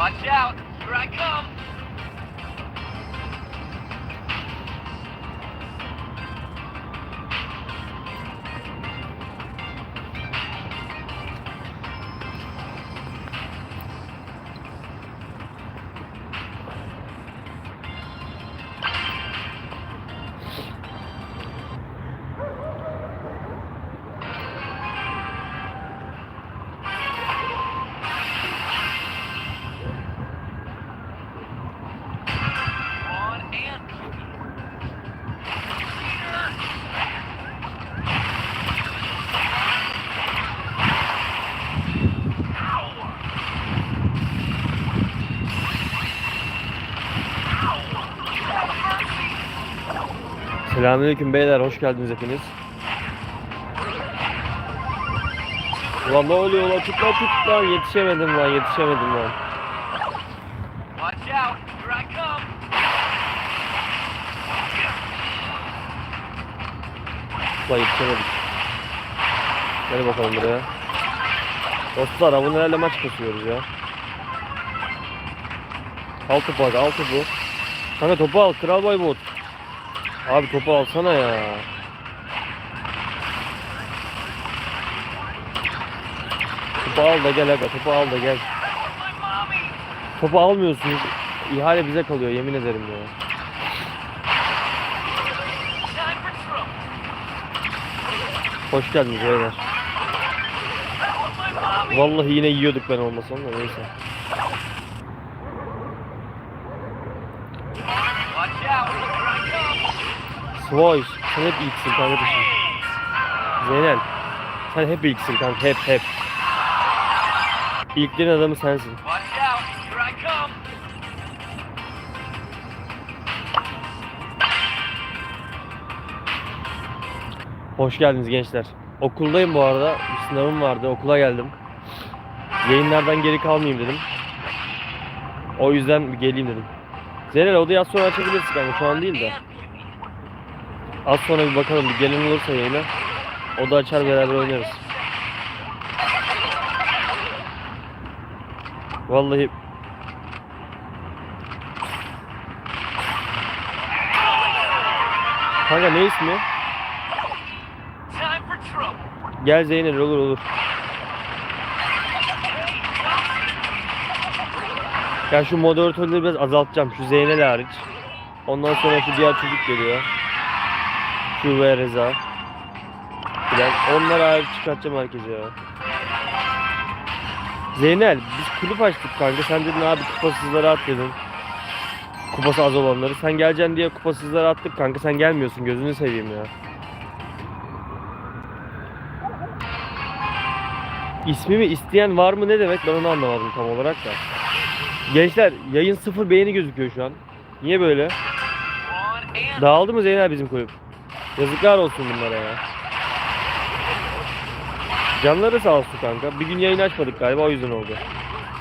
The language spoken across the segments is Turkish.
Watch out. Here I come. Selamünaleyküm beyler, hoş geldiniz hepiniz. Ulan ne oluyor lan? Tut lan tut lan. Yetişemedim lan, yetişemedim lan. Watch out. Here I come. Ulan yetişemedik. Gel bakalım buraya. Dostlar abonelerle maç kasıyoruz ya. Al topu hadi, al topu. Kanka topu al, Kral Baybot. Abi topu alsana ya. Topu al da gel aga, topu al da gel. Topu almıyorsunuz. İhale bize kalıyor yemin ederim ya. Hoş geldiniz beyler. Vallahi yine yiyorduk ben olmasam da neyse. Svoy sen hep ilksin kardeşim. Zeynel sen hep ilksin kanka hep hep. İlklerin adamı sensin. Hoş geldiniz gençler. Okuldayım bu arada. Bir sınavım vardı. Okula geldim. Yayınlardan geri kalmayayım dedim. O yüzden bir geleyim dedim. Zeynel odayı az sonra açabilirsin kanka. Şu an değil de. Az sonra bir bakalım. Bir gelen olursa yayına. O da açar beraber oynarız. Vallahi Kanka ne ismi? Gel Zeynel olur olur. Ya şu moderatörleri biraz azaltacağım. Şu Zeynel hariç. Ondan sonra şu diğer çocuk geliyor. Şu ve Reza. Bilen. Onlar hariç çıkartacağım herkese ya. Zeynel biz kulüp açtık kanka. Sen dedin abi kupasızları at dedin. Kupası az olanları. Sen geleceksin diye kupasızları attık kanka. Sen gelmiyorsun gözünü seveyim ya. İsmimi isteyen var mı ne demek ben onu anlamadım tam olarak da. Gençler yayın sıfır beğeni gözüküyor şu an. Niye böyle? Dağıldı mı Zeynel bizim kulüp? Yazıklar olsun bunlara ya. Canları sağ olsun kanka. Bir gün yayın açmadık galiba o yüzden oldu.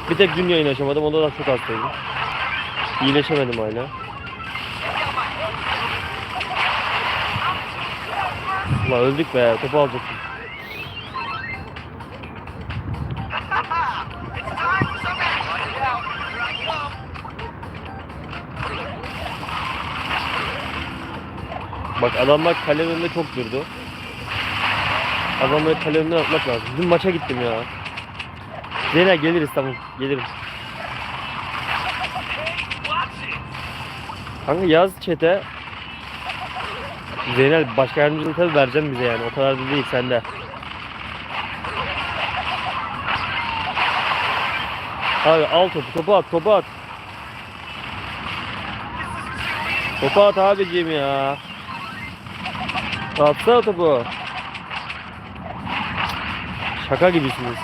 Bir tek dün yayın açamadım onda da çok hastaydım. İyileşemedim hala. Ulan öldük be topu alacaktım. Bak adamlar kale önünde çok durdu. Adamları kale önünden atmak lazım. Dün maça gittim ya. Zeynel geliriz tamam gelirim. Kanka yaz çete. Zeynel başka yardımcılığı tabii vereceksin bize yani. O kadar da değil sende. Abi al topu, topu at, topu at. Topu at abicim ya. Atsana topu. Şaka gibisiniz.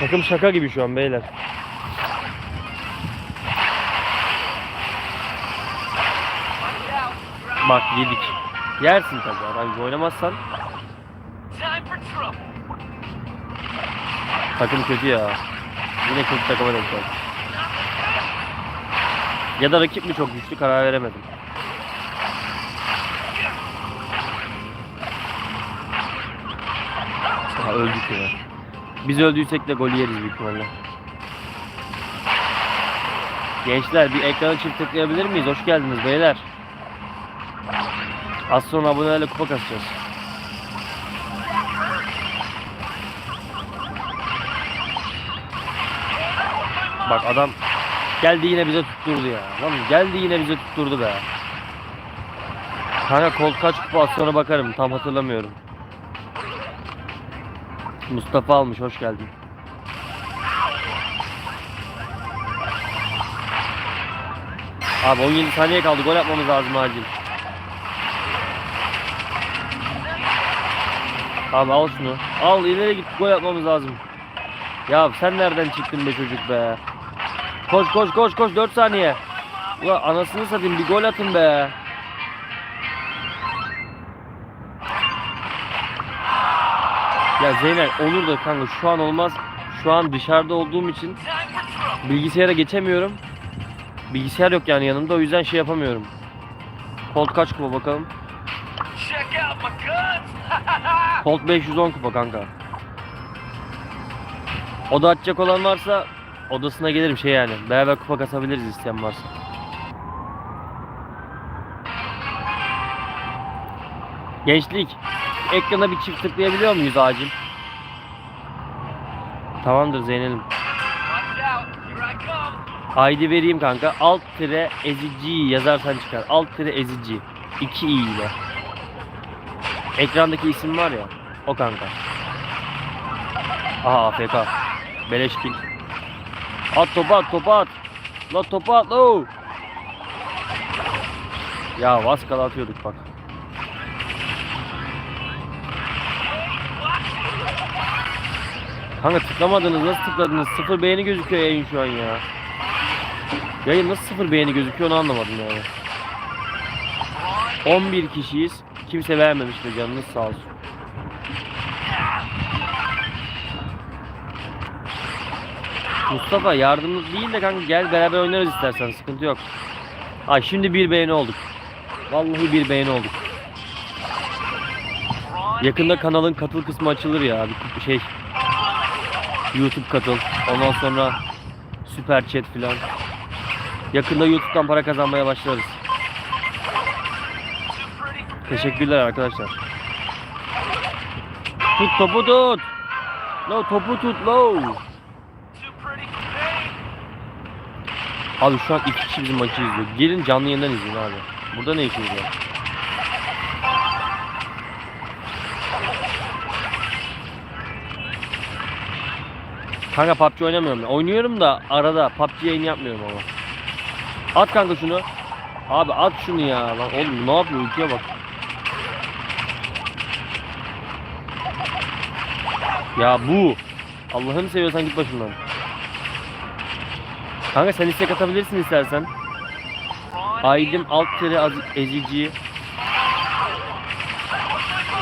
Takım şaka gibi şu an beyler. Bak yedik. Yersin tabii adam gibi oynamazsan takım kötü ya. Yine kötü takıma denk geldi. Ya da rakip mi çok güçlü karar veremedim. Ha öldük ya. Biz öldüysek de golü yeriz büyük ihtimalle. Gençler bir ekranı çift tıklayabilir miyiz? Hoş geldiniz beyler. Az sonra abonelerle kupa kasacağız. Bak adam geldi yine bize tutturdu ya. Lan geldi yine bize tutturdu be. Kanka kol kaç kupa az sonra bakarım tam hatırlamıyorum. Mustafa almış hoş geldin. Abi 17 saniye kaldı gol yapmamız lazım acil. Abi al şunu. Al ileri git gol yapmamız lazım. Ya sen nereden çıktın be çocuk be? Koş koş koş koş 4 saniye. Ulan anasını satayım bir gol atın be. Ya Zeynep olur da kanka şu an olmaz. Şu an dışarıda olduğum için bilgisayara geçemiyorum. Bilgisayar yok yani yanımda o yüzden şey yapamıyorum. Colt kaç kupa bakalım. Colt 510 kupa kanka. Oda açacak olan varsa odasına gelirim şey yani. Beraber kupa kasabiliriz isteyen varsa. Gençlik. Ekrana bir çift tıklayabiliyor muyuz acil? Tamamdır Zeynel'im. ID vereyim kanka. Alt tire ezici yazarsan çıkar. Alt tire ezici. 2 i ile. Ekrandaki isim var ya. O kanka. Aha AFK. Beleş kill. At topu at topu at. La topu at la. Ya Vaskala atıyorduk bak. Kanka tıklamadınız nasıl tıkladınız? Sıfır beğeni gözüküyor yayın şu an ya. Yayın nasıl sıfır beğeni gözüküyor onu anlamadım yani. 11 kişiyiz. Kimse vermemiştir canınız sağ olsun. Mustafa yardımımız değil de kanka gel beraber oynarız istersen sıkıntı yok. Ay şimdi bir beğeni olduk. Vallahi bir beğeni olduk. Yakında kanalın katıl kısmı açılır ya bir şey. YouTube katıl. Ondan sonra süper chat filan. Yakında YouTube'dan para kazanmaya başlarız. Teşekkürler arkadaşlar. Tut topu tut. Lo topu tut lo. Abi şu an iki kişi bizim maçı izliyor. Gelin canlı yayından izleyin abi. Burada ne işiniz var? Kanka PUBG oynamıyorum. Oynuyorum da arada PUBG yayın yapmıyorum ama. At kanka şunu. Abi at şunu ya. Lan oğlum ne yapıyor ülkeye bak. Ya bu. Allah'ını seviyorsan git başımdan. Kanka sen istek atabilirsin istersen. Aydım alt az- ezici.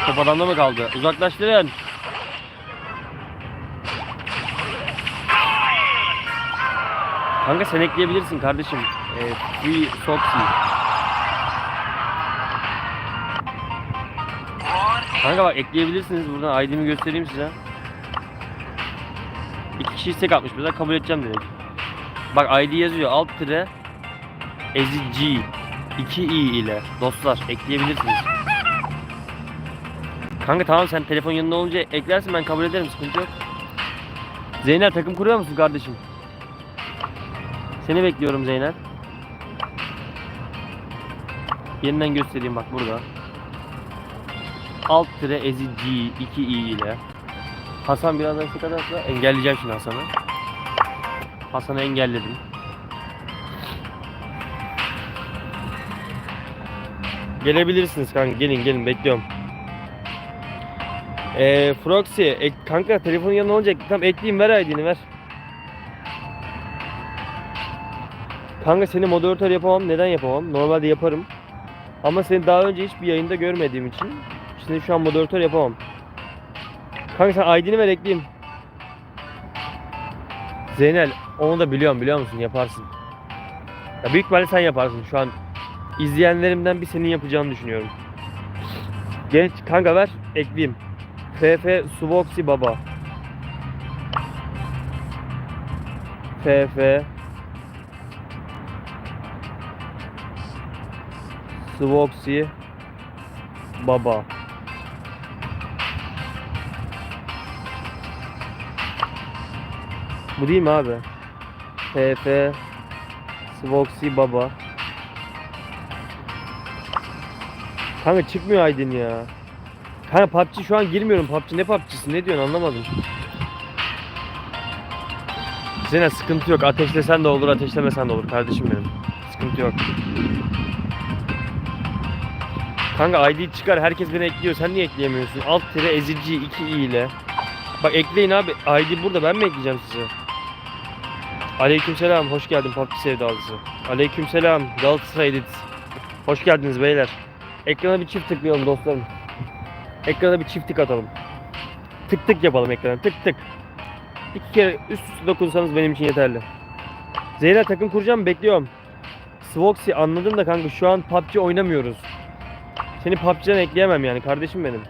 Top adamda mı kaldı? Uzaklaştırın. Kanka sen ekleyebilirsin kardeşim. Ee, free Soxy. Kanka bak ekleyebilirsiniz. Buradan ID'mi göstereyim size. İki kişi istek atmış. Mesela kabul edeceğim direkt. Bak ID yazıyor. Alt tire ezici. 2 i ile. Dostlar ekleyebilirsiniz. Kanka tamam sen telefon yanında olunca eklersin ben kabul ederim sıkıntı yok. Zeynep takım kuruyor musun kardeşim? Seni bekliyorum Zeynep. Yeniden göstereyim bak burada. Alt tire ezici 2 i ile. Hasan biraz daha istek atarsa engelleyeceğim şimdi Hasan'ı. Hasan'ı engelledim. Gelebilirsiniz kanka gelin gelin bekliyorum. Eee Froxy ek, kanka telefonun yanına olacak tam ekleyeyim ver ID'ni ver. Kanka seni moderatör yapamam neden yapamam normalde yaparım. Ama seni daha önce hiçbir yayında görmediğim için seni şu an moderatör yapamam. Kanka sen ID'ni ver ekleyeyim. Zeynel onu da biliyorum biliyor musun yaparsın. Ya büyük ihtimalle sen yaparsın şu an. izleyenlerimden bir senin yapacağını düşünüyorum. Genç kanka ver ekleyeyim. FF Suboxy Baba. FF Svoxy Baba. Bu değil mi abi? TF Svoxy Baba. Kanka çıkmıyor Aydın ya. Kanka PUBG şu an girmiyorum PUBG. Ne PUBG'si? Ne diyorsun anlamadım. Zeynep sıkıntı yok. Ateşlesen de olur, ateşlemesen de olur kardeşim benim. Sıkıntı yok. Kanka ID çıkar. Herkes beni ekliyor. Sen niye ekleyemiyorsun? Alt tire ezici 2 i ile. Bak ekleyin abi. ID burada. Ben mi ekleyeceğim size? Aleykümselam. Hoş geldin PUBG sevdalısı. Aleykümselam. Galatasaray Edit. Hoş geldiniz beyler. Ekrana bir çift tıklayalım dostlarım. Ekrana bir çift tık atalım. Tık tık yapalım ekrana. Tık tık. İki kere üst üste dokunsanız benim için yeterli. Zeyra takım kuracağım bekliyorum. Svoxy anladım da kanka şu an PUBG oynamıyoruz. Seni PUBG'den ekleyemem yani kardeşim benim.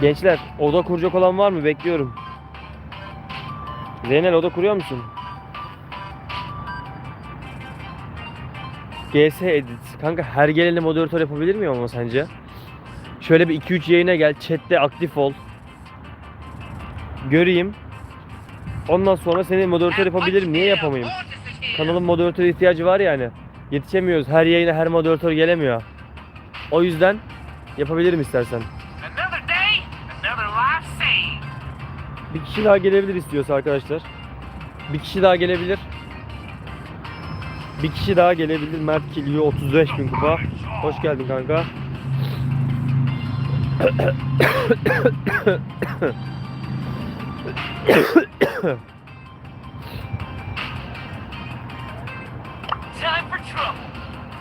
Gençler oda kuracak olan var mı? Bekliyorum. Zeynel oda kuruyor musun? GS Edit. Kanka her geleni moderatör yapabilir miyim ama sence? Şöyle bir 2-3 yayına gel. Chat'te aktif ol. Göreyim. Ondan sonra seni moderatör yapabilirim. Niye yapamayayım? Kanalın moderatör ihtiyacı var yani. Yetişemiyoruz. Her yayına her moderatör gelemiyor. O yüzden yapabilirim istersen. Another day, another life saved. Bir kişi daha gelebilir istiyorsa arkadaşlar. Bir kişi daha gelebilir. Bir kişi daha gelebilir. Mert Kilio 35 bin kupa. Hoş geldin kanka.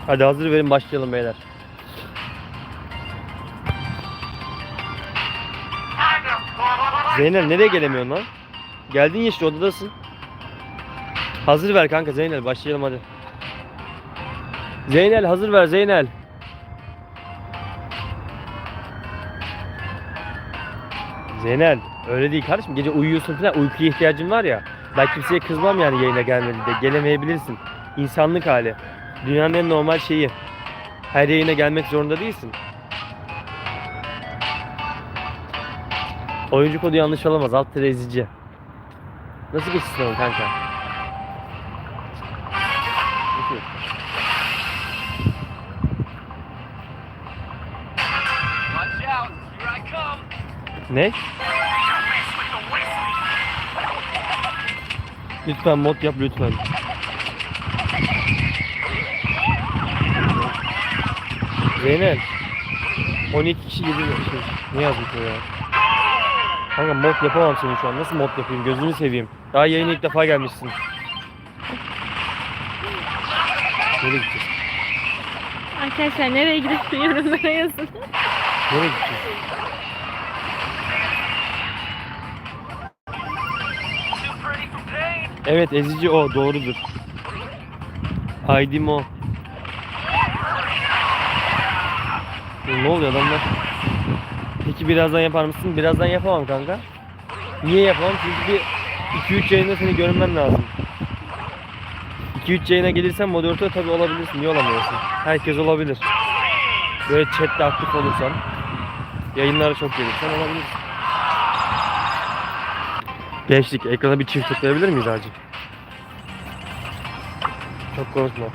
Hadi hazır verin başlayalım beyler. Zeynel nereye gelemiyorsun lan? Geldin işte odadasın. Hazır ver kanka Zeynel başlayalım hadi. Zeynel hazır ver Zeynel. Zeynel öyle değil kardeşim gece uyuyorsun falan uykuya ihtiyacın var ya. Ben kimseye kızmam yani yayına gelmedi de gelemeyebilirsin. İnsanlık hali. Dünyanın en normal şeyi. Her yayına gelmek zorunda değilsin. Oyuncu kodu yanlış olamaz. Alt tire ezici. Nasıl geçti sınavın kanka? Ne? Lütfen mod yap lütfen. Zeynel. 12 kişi 7 şey. Ne yazmış o ya? Kanka mod yapamam seni şu an. Nasıl mod yapayım? Gözünü seveyim. Daha yayına ilk defa gelmişsin. Nereye gideceğiz? Arkadaşlar nereye gidiyorsun yorumlara yazın. Nereye gideceğiz? Evet ezici o doğrudur. ID'm o. Ne oluyor adamlar? Peki birazdan yapar mısın? Birazdan yapamam kanka. Niye yapamam? Çünkü bir 2-3 yayında seni görmem lazım. 2-3 yayına gelirsen moderatör tabii olabilirsin. Niye olamıyorsun? Herkes olabilir. Böyle chatte aktif olursan, yayınlara çok gelirsen olabilirsin. Gençlik ekrana bir çift tıklayabilir miyiz acil? Çok konuşma.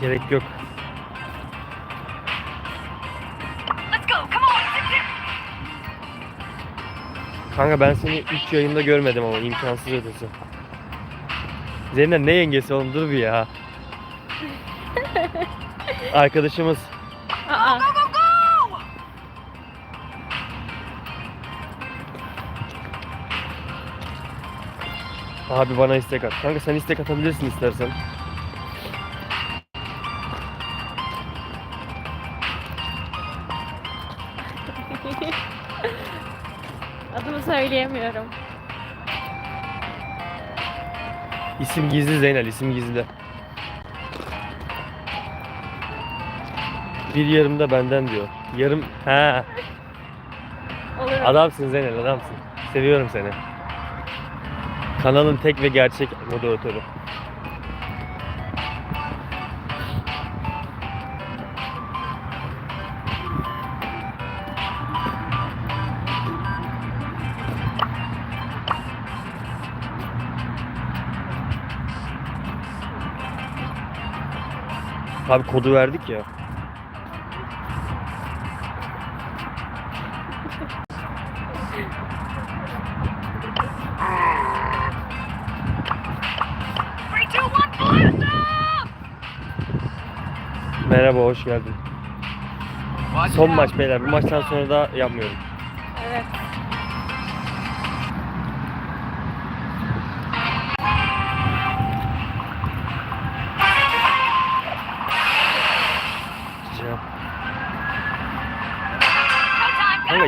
Gerek yok. Kanka ben seni 3 yayında görmedim ama imkansız ötesi. Zeynep ne yengesi oğlum dur bir ya. Arkadaşımız. Aa! Abi bana istek at. Kanka sen istek atabilirsin istersen. Söyleyemiyorum. İsim gizli Zeynel, isim gizli. Bir yarım da benden diyor. Yarım, ha. Olur. Adamsın Zeynel, adamsın. Seviyorum seni. Kanalın tek ve gerçek moderatörü. Abi kodu verdik ya. Merhaba hoş geldin. Son maç beyler. Bu maçtan sonra da yapmıyorum. Evet.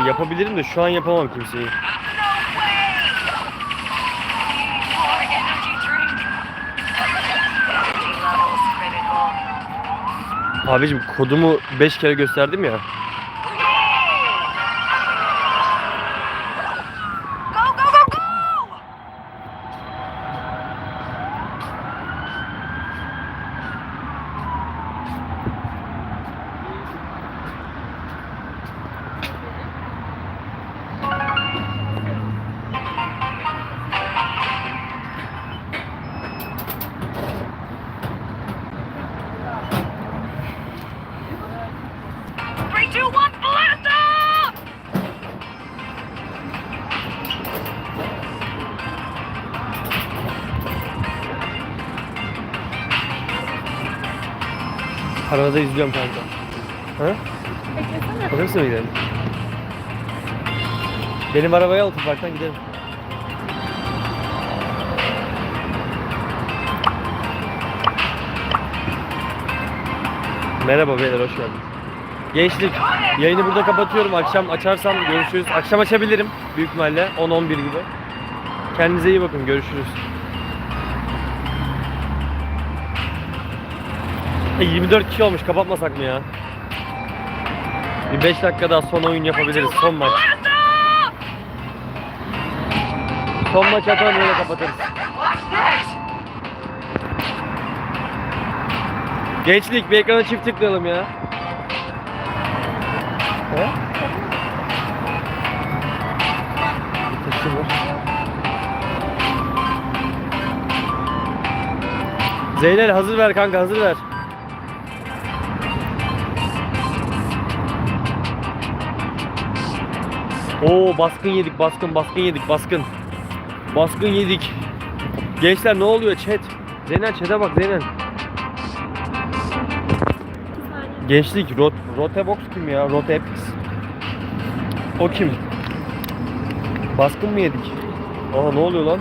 Yapabilirim de şu an yapamam kimseyi. Abicim kodumu 5 kere gösterdim ya. Arada izliyorum kanka. Ha? Beklesene. Otobüsle mi gidelim? Benim arabaya al otoparktan gidelim. Merhaba beyler hoş geldiniz. Gençlik yayını burada kapatıyorum. Akşam açarsam görüşürüz. Akşam açabilirim büyük ihtimalle 10-11 gibi. Kendinize iyi bakın görüşürüz. 24 kişi olmuş kapatmasak mı ya? Bir 5 dakika daha son oyun yapabiliriz. Son maç. Son maç atalım öyle kapatırız. Gençlik bir ekrana çift tıklayalım ya. Zeynel hazır ver kanka hazır ver. Oo baskın yedik baskın baskın yedik baskın. Baskın yedik. Gençler ne oluyor chat? Zeynel chat'e bak saniye. Gençlik Rot Rotebox kim ya? Rotex. O kim? Baskın mı yedik? Aa ne oluyor lan?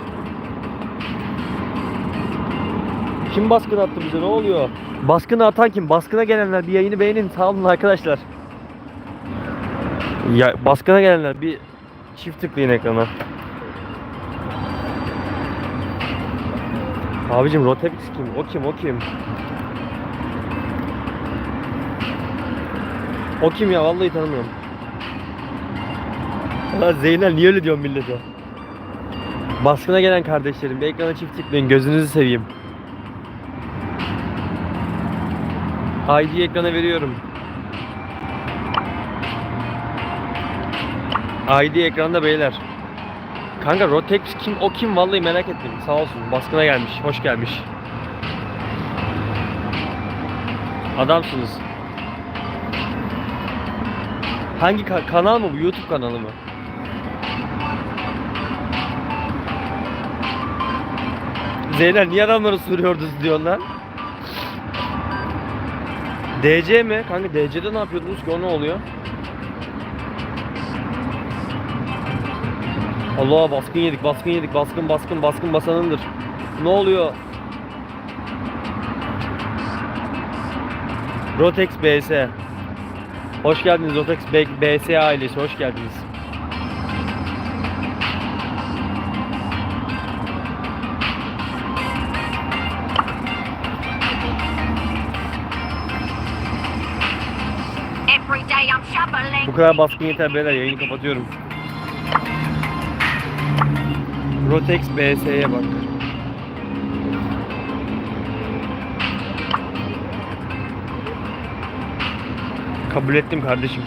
Kim baskın attı bize? Ne oluyor? Baskını atan kim? Baskına gelenler bir yayını beğenin. Sağ olun arkadaşlar. Ya baskına gelenler bir çift tıklayın ekrana. Abicim Rotex kim? O kim? O kim? O kim ya? Vallahi tanımıyorum. Lan Zeynel niye öyle diyorsun millete? Baskına gelen kardeşlerim bir ekrana çift tıklayın gözünüzü seveyim. ID ekrana veriyorum. ID ekranda beyler. Kanka Rotex kim o kim vallahi merak ettim. Sağ olsun baskına gelmiş. Hoş gelmiş. Adamsınız. Hangi ka- kanal mı bu? YouTube kanalı mı? Zeynel niye adamları sürüyordunuz diyorsun lan? DC mi? Kanka DC'de ne yapıyordunuz ki o ne oluyor? Allah baskın yedik baskın yedik baskın baskın baskın basanındır. Ne oluyor? Rotex BS. Hoş geldiniz Rotex BS ailesi hoş geldiniz. Bu kadar baskın yeter beyler yayını kapatıyorum. Rotex BS'ye bak. Kabul ettim kardeşim.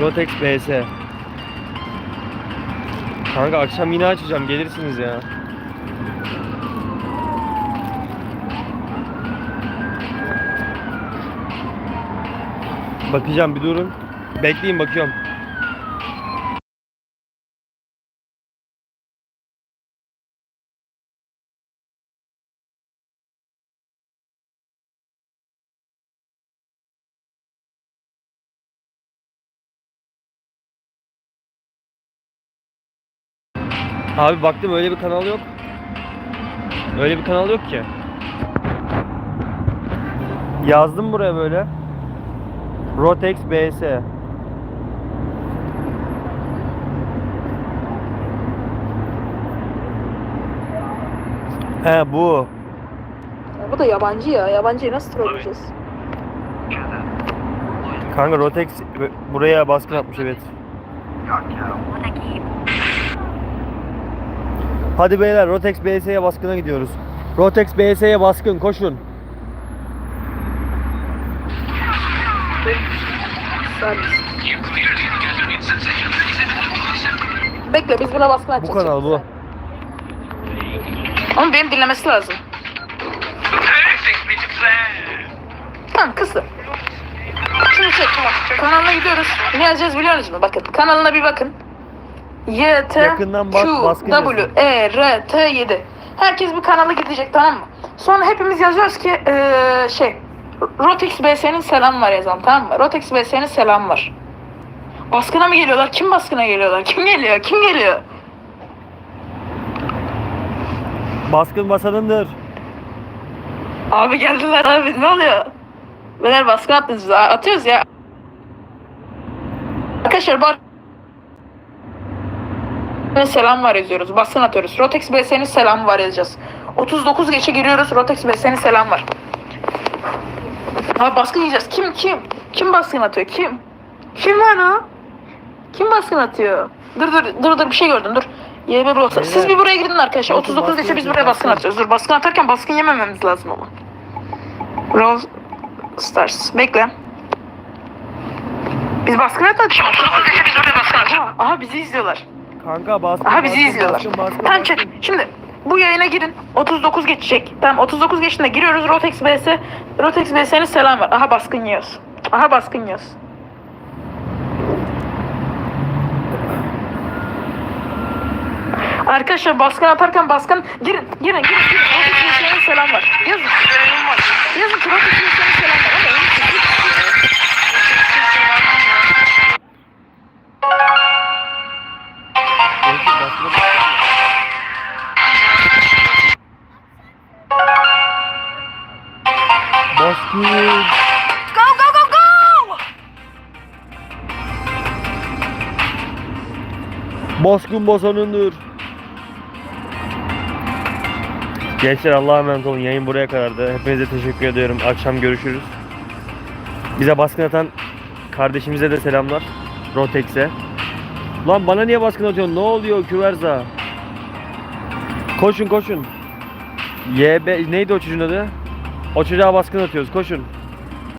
Rotex BS. Kanka akşam yine açacağım gelirsiniz ya. Bakacağım bir durun. Bekleyin bakıyorum. Abi baktım öyle bir kanal yok. Öyle bir kanal yok ki. Yazdım buraya böyle. Rotex BS. He bu. Bu da yabancı ya. Yabancıyı nasıl trolleyeceğiz? Kanka Rotex buraya baskın atmış evet. Hadi beyler Rotex BS'ye baskına gidiyoruz. Rotex BS'ye baskın koşun. Bekle biz buna baskın Bu açacağız. kanal bu. Ama benim dinlemesi lazım. Perfectly to plan. Tamam kızım. Şimdi şey, kanalına gidiyoruz. Ne yazacağız biliyor musunuz? Bakın kanalına bir bakın. Y, T, Yakından bak, Q, baskın W, yazın. E, R, T, 7. Herkes bu kanala gidecek tamam mı? Sonra hepimiz yazıyoruz ki eee, şey Rotex BS'nin selam var yazalım tamam mı? Rotex BS'nin selam var. Baskına mı geliyorlar? Kim baskına geliyorlar? Kim geliyor? Kim geliyor? Baskın basanındır. Abi geldiler abi ne oluyor? Beyler baskın attınız bize. Atıyoruz ya. Arkadaşlar bak. Selam var yazıyoruz. Baskın atıyoruz. Rotex BS'nin selamı var yazacağız. 39 geçe giriyoruz. Rotex BS'nin selam var. Abi baskın yiyeceğiz. Kim kim? Kim baskın atıyor? Kim? Kim var o? Kim baskın atıyor? Dur dur dur dur bir şey gördüm dur. YB Bros'a. Siz bir buraya girin arkadaşlar. Bakın 39 geçe biz buraya baskın atıyoruz. Dur baskın atarken baskın yemememiz lazım ama. Rose Stars. Bekle. Biz baskın atmadık. 39 geçe biz buraya baskın atacağız. Aha bizi izliyorlar. Kanka baskın. Aha bizi baskın, izliyorlar. Baskın, baskın, Tamam baskın. çek. Şimdi bu yayına girin. 39 geçecek. Tamam 39 geçtiğinde giriyoruz. Rotex BS. Rotex BS'nin selam var. Aha baskın yiyoruz. Aha baskın yiyoruz. Arkadaşlar baskın atarken baskın girin girin girin girin. Rotex BS'nin selam var. Yazın. Yazın ki Rotex BS'nin selam var. Ama Baskın basanındır. Gençler Allah'a emanet olun. Yayın buraya kadardı. Hepinize teşekkür ediyorum. Akşam görüşürüz. Bize baskın atan kardeşimize de selamlar. Rotex'e. Lan bana niye baskın atıyorsun? Ne oluyor Küverza? Koşun koşun. YB neydi o çocuğun adı? O çocuğa baskın atıyoruz. Koşun.